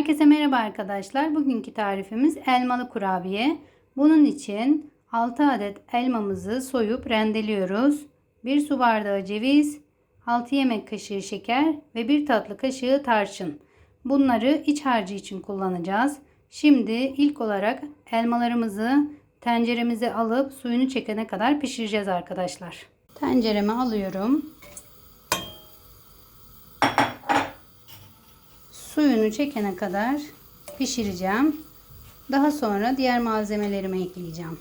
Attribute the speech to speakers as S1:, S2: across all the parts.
S1: Herkese merhaba arkadaşlar. Bugünkü tarifimiz elmalı kurabiye. Bunun için 6 adet elmamızı soyup rendeliyoruz. 1 su bardağı ceviz, 6 yemek kaşığı şeker ve 1 tatlı kaşığı tarçın. Bunları iç harcı için kullanacağız. Şimdi ilk olarak elmalarımızı tenceremize alıp suyunu çekene kadar pişireceğiz arkadaşlar. Tencereme alıyorum. Suyunu çekene kadar pişireceğim. Daha sonra diğer malzemelerimi ekleyeceğim.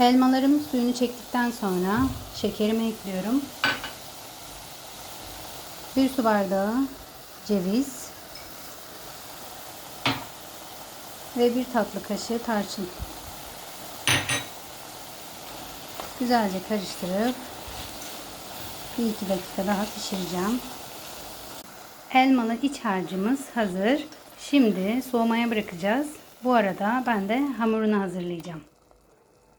S1: Elmalarım suyunu çektikten sonra şekerimi ekliyorum. Bir su bardağı ceviz ve bir tatlı kaşığı tarçın. Güzelce karıştırıp bir iki dakika daha pişireceğim. Elmalı iç harcımız hazır. Şimdi soğumaya bırakacağız. Bu arada ben de hamurunu hazırlayacağım.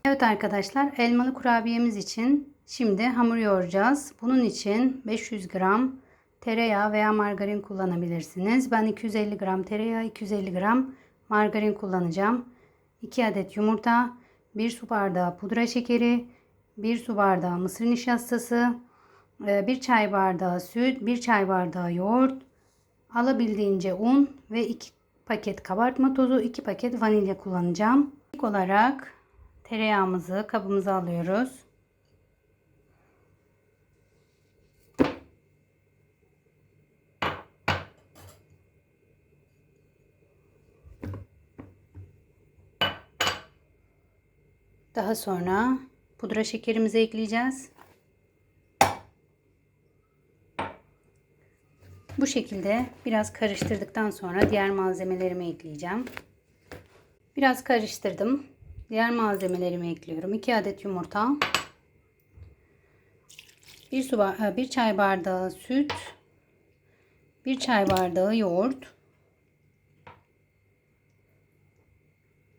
S1: Evet arkadaşlar elmalı kurabiyemiz için şimdi hamur yoğuracağız. Bunun için 500 gram tereyağı veya margarin kullanabilirsiniz. Ben 250 gram tereyağı, 250 gram margarin kullanacağım. 2 adet yumurta, 1 su bardağı pudra şekeri, 1 su bardağı mısır nişastası, 1 çay bardağı süt, 1 çay bardağı yoğurt, alabildiğince un ve 2 paket kabartma tozu, 2 paket vanilya kullanacağım. İlk olarak tereyağımızı kabımıza alıyoruz. Daha sonra pudra şekerimizi ekleyeceğiz. Bu şekilde biraz karıştırdıktan sonra diğer malzemelerimi ekleyeceğim. Biraz karıştırdım. Diğer malzemelerimi ekliyorum. 2 adet yumurta. 1 su bir çay bardağı süt. 1 çay bardağı yoğurt.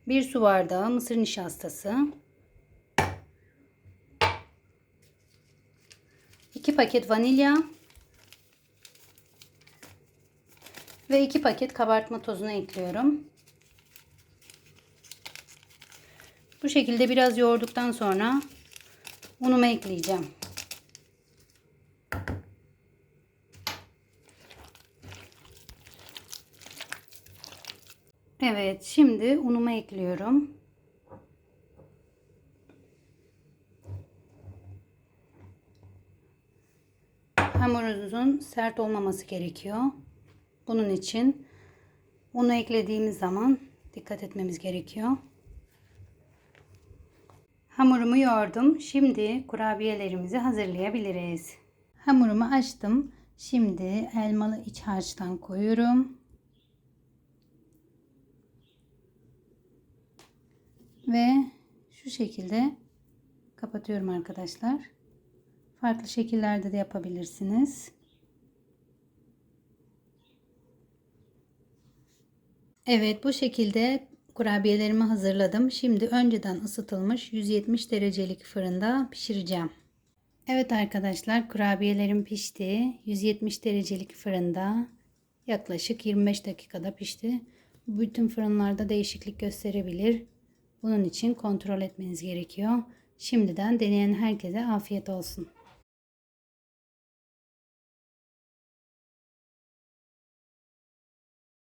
S1: 1 su bardağı mısır nişastası. 2 paket vanilya. Ve 2 paket kabartma tozunu ekliyorum. Bu şekilde biraz yoğurduktan sonra unumu ekleyeceğim. Evet, şimdi unumu ekliyorum. Hamurunuzun sert olmaması gerekiyor. Bunun için unu eklediğimiz zaman dikkat etmemiz gerekiyor. Hamurumu yoğurdum. Şimdi kurabiyelerimizi hazırlayabiliriz. Hamurumu açtım. Şimdi elmalı iç harçtan koyuyorum. Ve şu şekilde kapatıyorum arkadaşlar. Farklı şekillerde de yapabilirsiniz. Evet bu şekilde kurabiyelerimi hazırladım. Şimdi önceden ısıtılmış 170 derecelik fırında pişireceğim. Evet arkadaşlar kurabiyelerim pişti. 170 derecelik fırında yaklaşık 25 dakikada pişti. Bütün fırınlarda değişiklik gösterebilir. Bunun için kontrol etmeniz gerekiyor. Şimdiden deneyen herkese afiyet olsun.